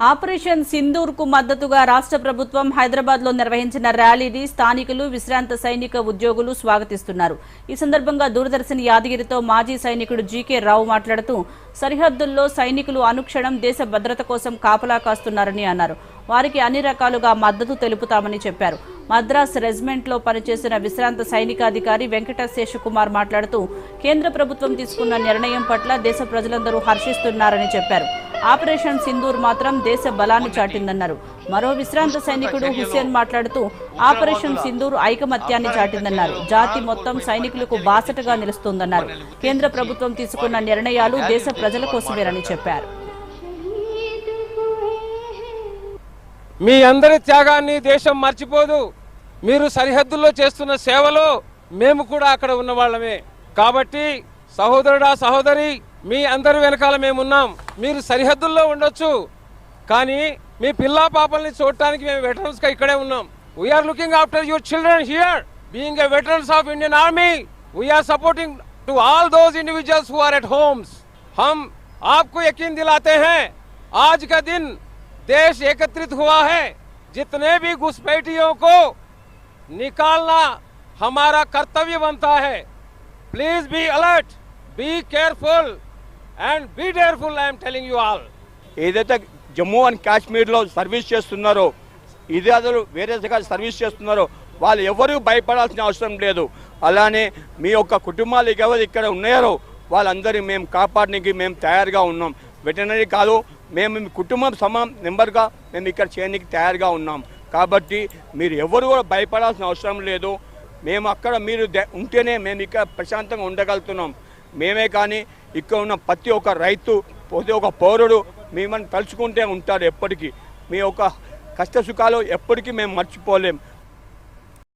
Operation సింధూర్కు మద్దతుగా రాష్ట్ర ప్రభుత్వం హైదరాబాద్లో నిర్వహించిన ర్యాలీని స్థానికులు విశ్రాంత సైనిక ఉద్యోగులు స్వాగతిస్తున్నారు. ఈ సందర్భంగా దూరదర్శన్ యాదగిరితో మాజీ సైనికుడు జీకే రావు మాట్లాడుతూ సరిహద్దుల్లో సైనికులు అనుక్షణం దేశ భద్రత కోసం కాపలా కాస్తున్నారని అన్నారు. వారికి అన్ని రకాలుగా మద్దతు తెలుపుతామని చెప్పారు. మద్రాస్ రెజిమెంట్లో పనిచేసిన విశ్రాంత సైనికాధికారి వెంకట శేషకుమార్ మాట్లాడుతూ కేంద్ర ప్రభుత్వం తీసుకున్న నిర్ణయం పట్ల దేశ ప్రజలందరూ హర్షిస్తున్నారని చెప్పారు. ఆపరేషన్ సింధూర్ మాత్రం దేశ బలాన్ని చాటిందన్నారు. మరో విశ్రాంత సైనికుడు హుస్సేన్ మాట్లాడుతూ ఆపరేషన్ సింధూర్ ఐకమత్యాన్ని చాటిందన్నారు. జాతి మొత్తం సైనికులకు బాసటగా నిలుస్తోందన్నారు. కేంద్ర ప్రభుత్వం తీసుకున్న నిర్ణయాలు దేశ ప్రజల కోసమేనని చెప్పారు. మీ అందరి త్యాగాన్ని దేశం మర్చిపోదు. మీరు సరిహద్దుల్లో చేస్తున్న సేవలో మేము కూడా అక్కడ ఉన్న వాళ్ళమే కాబట్టి సహోదరుడా సహోదరి మీ అందరి వెనకాల మేమున్నాం మీరు సరిహద్దుల్లో ఉండొచ్చు కానీ మీ పిల్లా పాపల్ని చూడటానికి మేము వెటరన్స్ గా ఇక్కడే ఉన్నాం we are looking after your children here being a veterans of Indian army we are supporting to all those individuals who are at homes हम आपको यकीन दिलाते हैं आज का दिन देश एकत्रित हुआ है जितने भी घुसपैठियों को निकालना हमारा कर्तव्य बनता है please be alert be careful and be careful I'm telling you all ఏదైతే జమ్మూ అండ్ కాశ్మీర్లో సర్వీస్ చేస్తున్నారో ఇదే అసలు వేరే దగ్గర సర్వీస్ చేస్తున్నారో వాళ్ళు ఎవరు భయపడాల్సిన అవసరం లేదు. అలానే మీ యొక్క కుటుంబాలు ఎవరు ఇక్కడ ఉన్నారో వాళ్ళందరినీ మేము కాపాడడానికి మేము తయారుగా ఉన్నాం. వెటనరీ కాదు మేము మీ కుటుంబం సమం నెంబర్గా మేము ఇక్కడ చేయడానికి తయారుగా ఉన్నాం. కాబట్టి మీరు ఎవరు కూడా భయపడాల్సిన అవసరం లేదు. మేము అక్కడ మీరు ఉంటేనే మేము ఇక్కడ ప్రశాంతంగా ఉండగలుగుతున్నాం. మేమే కానీ ఇక్కడ ఉన్న ప్రతి ఒక్క రైతు ప్రతి ఒక్క పౌరుడు మిమ్మల్ని తలుచుకుంటే ఉంటారు ఎప్పటికీ. మీ యొక్క కష్టసుఖాలు ఎప్పటికీ మేము మర్చిపోలేం.